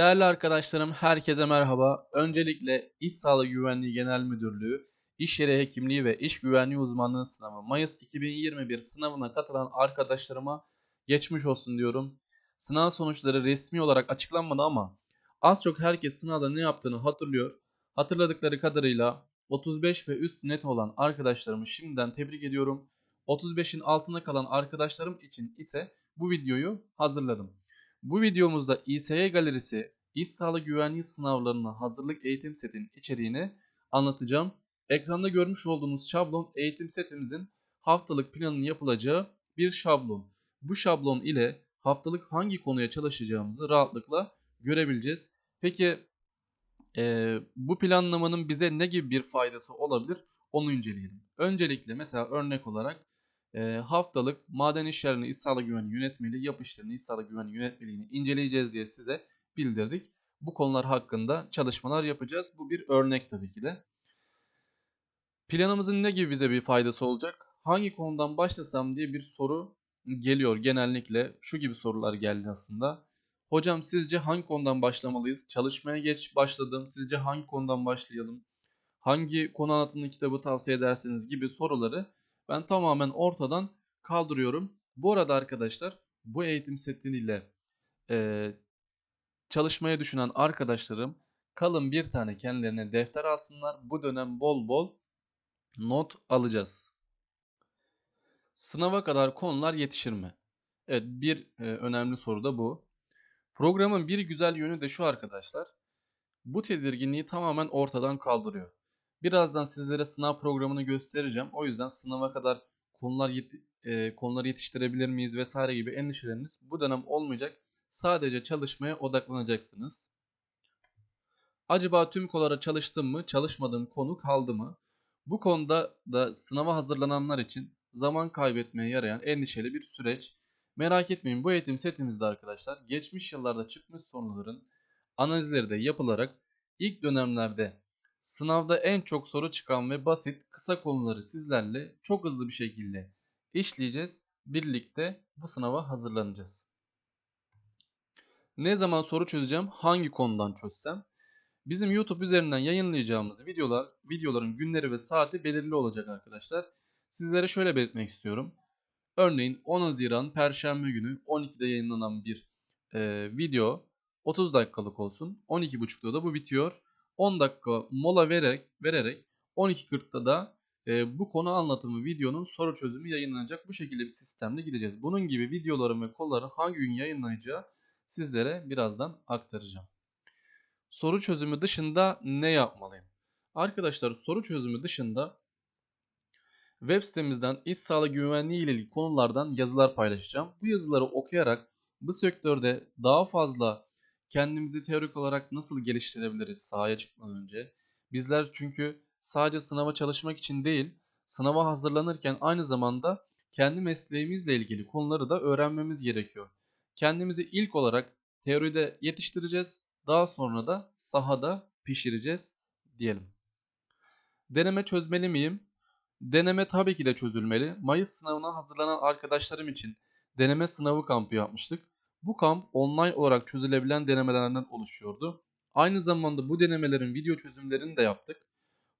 Değerli arkadaşlarım herkese merhaba. Öncelikle İş Sağlığı Güvenliği Genel Müdürlüğü, İş Yeri Hekimliği ve İş Güvenliği Uzmanlığı sınavı Mayıs 2021 sınavına katılan arkadaşlarıma geçmiş olsun diyorum. Sınav sonuçları resmi olarak açıklanmadı ama az çok herkes sınavda ne yaptığını hatırlıyor. Hatırladıkları kadarıyla 35 ve üst net olan arkadaşlarımı şimdiden tebrik ediyorum. 35'in altına kalan arkadaşlarım için ise bu videoyu hazırladım. Bu videomuzda İSY Galerisi İş Sağlığı Güvenliği sınavlarına hazırlık eğitim setin içeriğini anlatacağım. Ekranda görmüş olduğunuz şablon eğitim setimizin haftalık planının yapılacağı bir şablon. Bu şablon ile haftalık hangi konuya çalışacağımızı rahatlıkla görebileceğiz. Peki e, bu planlamanın bize ne gibi bir faydası olabilir onu inceleyelim. Öncelikle mesela örnek olarak e, haftalık maden işlerini iş sağlığı güvenliği yönetmeliği, yap işlerini iş sağlığı güvenliği yönetmeliğini inceleyeceğiz diye size bildirdik. Bu konular hakkında çalışmalar yapacağız. Bu bir örnek tabii ki de. Planımızın ne gibi bize bir faydası olacak? Hangi konudan başlasam diye bir soru geliyor genellikle. Şu gibi sorular geldi aslında. Hocam sizce hangi konudan başlamalıyız? Çalışmaya geç başladım. Sizce hangi konudan başlayalım? Hangi konu anlatımlı kitabı tavsiye edersiniz gibi soruları ben tamamen ortadan kaldırıyorum. Bu arada arkadaşlar bu eğitim setiyle e, çalışmaya düşünen arkadaşlarım kalın bir tane kendilerine defter alsınlar. Bu dönem bol bol not alacağız. Sınava kadar konular yetişir mi? Evet bir e, önemli soru da bu. Programın bir güzel yönü de şu arkadaşlar. Bu tedirginliği tamamen ortadan kaldırıyor. Birazdan sizlere sınav programını göstereceğim. O yüzden sınava kadar konular yet e, konuları yetiştirebilir miyiz vesaire gibi endişeleriniz bu dönem olmayacak. Sadece çalışmaya odaklanacaksınız. Acaba tüm konulara çalıştım mı, çalışmadığım konu kaldı mı? Bu konuda da sınava hazırlananlar için zaman kaybetmeye yarayan endişeli bir süreç. Merak etmeyin bu eğitim setimizde arkadaşlar geçmiş yıllarda çıkmış soruların analizleri de yapılarak ilk dönemlerde Sınavda en çok soru çıkan ve basit, kısa konuları sizlerle çok hızlı bir şekilde işleyeceğiz. Birlikte bu sınava hazırlanacağız. Ne zaman soru çözeceğim? Hangi konudan çözsem? Bizim YouTube üzerinden yayınlayacağımız videolar, videoların günleri ve saati belirli olacak arkadaşlar. Sizlere şöyle belirtmek istiyorum. Örneğin 10 Haziran Perşembe günü 12'de yayınlanan bir e, video 30 dakikalık olsun. 12.30'da da bu bitiyor. 10 dakika mola vererek, vererek 12.40'da da e, bu konu anlatımı videonun soru çözümü yayınlanacak. Bu şekilde bir sistemle gideceğiz. Bunun gibi videoların ve kolların hangi gün yayınlanacağı sizlere birazdan aktaracağım. Soru çözümü dışında ne yapmalıyım? Arkadaşlar soru çözümü dışında web sitemizden iş sağlığı güvenliği ile ilgili konulardan yazılar paylaşacağım. Bu yazıları okuyarak bu sektörde daha fazla kendimizi teorik olarak nasıl geliştirebiliriz sahaya çıkmadan önce? Bizler çünkü sadece sınava çalışmak için değil, sınava hazırlanırken aynı zamanda kendi mesleğimizle ilgili konuları da öğrenmemiz gerekiyor. Kendimizi ilk olarak teoride yetiştireceğiz, daha sonra da sahada pişireceğiz diyelim. Deneme çözmeli miyim? Deneme tabii ki de çözülmeli. Mayıs sınavına hazırlanan arkadaşlarım için deneme sınavı kampı yapmıştık. Bu kamp online olarak çözülebilen denemelerden oluşuyordu. Aynı zamanda bu denemelerin video çözümlerini de yaptık.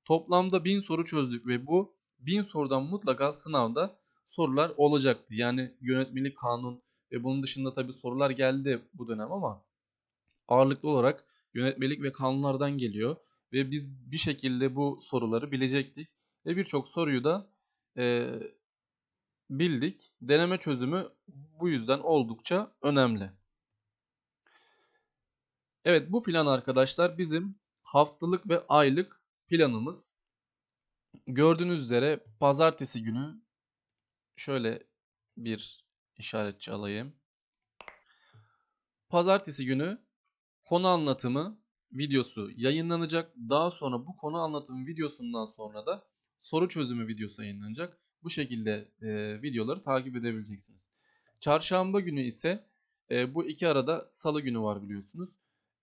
Toplamda 1000 soru çözdük ve bu 1000 sorudan mutlaka sınavda sorular olacaktı. Yani yönetmelik kanun ve bunun dışında tabi sorular geldi bu dönem ama ağırlıklı olarak yönetmelik ve kanunlardan geliyor. Ve biz bir şekilde bu soruları bilecektik. Ve birçok soruyu da e, bildik. Deneme çözümü bu yüzden oldukça önemli. Evet bu plan arkadaşlar bizim haftalık ve aylık planımız. Gördüğünüz üzere pazartesi günü şöyle bir işaretçi alayım. Pazartesi günü konu anlatımı videosu yayınlanacak. Daha sonra bu konu anlatımı videosundan sonra da soru çözümü videosu yayınlanacak. Bu şekilde e, videoları takip edebileceksiniz. Çarşamba günü ise e, bu iki arada salı günü var biliyorsunuz.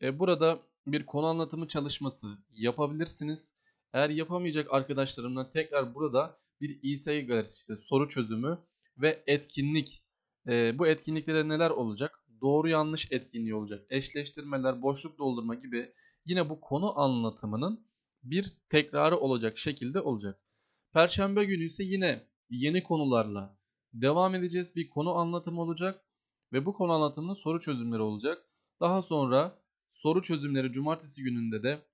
E, burada bir konu anlatımı çalışması yapabilirsiniz. Eğer yapamayacak arkadaşlarımla tekrar burada bir İSA galerisi işte soru çözümü ve etkinlik. E, bu etkinlikte de neler olacak? doğru yanlış etkinliği olacak. Eşleştirmeler, boşluk doldurma gibi yine bu konu anlatımının bir tekrarı olacak şekilde olacak. Perşembe günü ise yine yeni konularla devam edeceğiz. Bir konu anlatımı olacak ve bu konu anlatımının soru çözümleri olacak. Daha sonra soru çözümleri cumartesi gününde de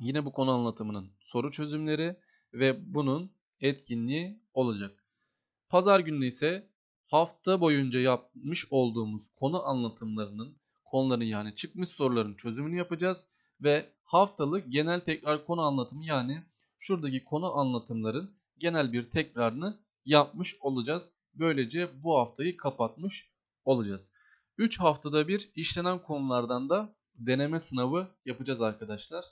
yine bu konu anlatımının soru çözümleri ve bunun etkinliği olacak. Pazar günü ise hafta boyunca yapmış olduğumuz konu anlatımlarının konuların yani çıkmış soruların çözümünü yapacağız ve haftalık genel tekrar konu anlatımı yani şuradaki konu anlatımların genel bir tekrarını yapmış olacağız. Böylece bu haftayı kapatmış olacağız. 3 haftada bir işlenen konulardan da deneme sınavı yapacağız arkadaşlar.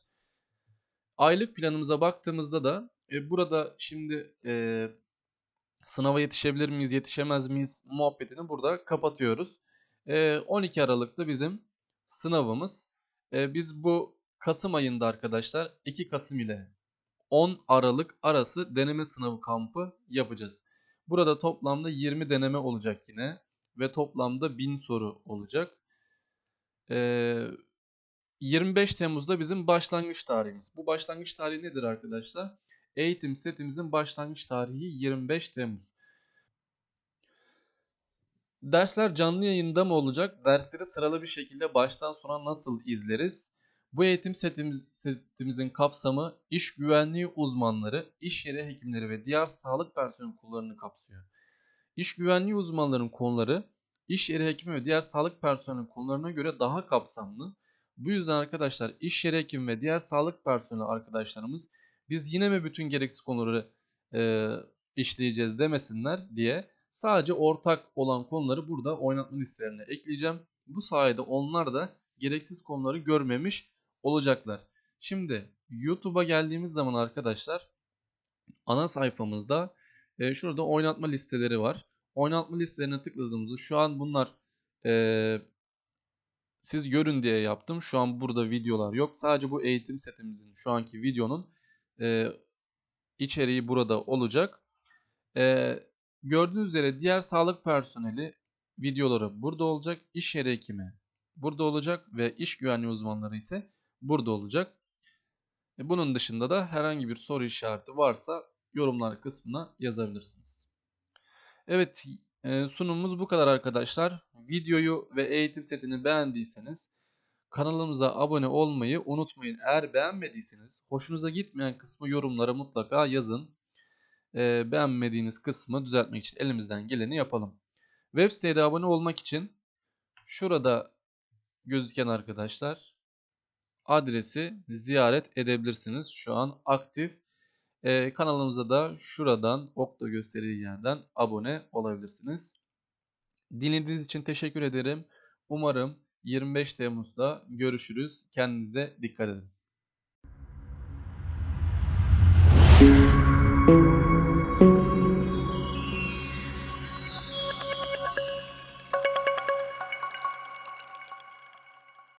Aylık planımıza baktığımızda da e, burada şimdi e, sınava yetişebilir miyiz, yetişemez miyiz muhabbetini burada kapatıyoruz. E, 12 Aralık'ta bizim sınavımız. E, biz bu Kasım ayında arkadaşlar 2 Kasım ile 10 Aralık arası deneme sınavı kampı yapacağız. Burada toplamda 20 deneme olacak yine ve toplamda 1000 soru olacak. Ee, 25 Temmuz'da bizim başlangıç tarihimiz. Bu başlangıç tarihi nedir arkadaşlar? Eğitim setimizin başlangıç tarihi 25 Temmuz. Dersler canlı yayında mı olacak? Dersleri sıralı bir şekilde baştan sona nasıl izleriz? Bu eğitim setimiz, setimizin kapsamı iş güvenliği uzmanları, iş yeri hekimleri ve diğer sağlık personeli konularını kapsıyor. İş güvenliği uzmanlarının konuları iş yeri hekimi ve diğer sağlık personeli konularına göre daha kapsamlı. Bu yüzden arkadaşlar iş yeri hekimi ve diğer sağlık personeli arkadaşlarımız biz yine mi bütün gereksiz konuları e, işleyeceğiz demesinler diye sadece ortak olan konuları burada oynatma listelerine ekleyeceğim. Bu sayede onlar da gereksiz konuları görmemiş olacaklar. Şimdi YouTube'a geldiğimiz zaman arkadaşlar ana sayfamızda e, şurada oynatma listeleri var. Oynatma listelerine tıkladığımızda şu an bunlar e, siz görün diye yaptım. Şu an burada videolar yok. Sadece bu eğitim setimizin şu anki videonun e, içeriği burada olacak. E, gördüğünüz üzere diğer sağlık personeli videoları burada olacak. İş yeri hekimi burada olacak ve iş güvenliği uzmanları ise burada olacak. E, bunun dışında da herhangi bir soru işareti varsa yorumlar kısmına yazabilirsiniz. Evet e, sunumumuz bu kadar arkadaşlar. Videoyu ve eğitim setini beğendiyseniz kanalımıza abone olmayı unutmayın. Eğer beğenmediyseniz hoşunuza gitmeyen kısmı yorumlara mutlaka yazın. E, beğenmediğiniz kısmı düzeltmek için elimizden geleni yapalım. Web sitede abone olmak için şurada gözüken arkadaşlar adresi ziyaret edebilirsiniz. Şu an aktif. Ee, kanalımıza da şuradan okta gösterdiği yerden abone olabilirsiniz. Dinlediğiniz için teşekkür ederim. Umarım 25 Temmuz'da görüşürüz. Kendinize dikkat edin.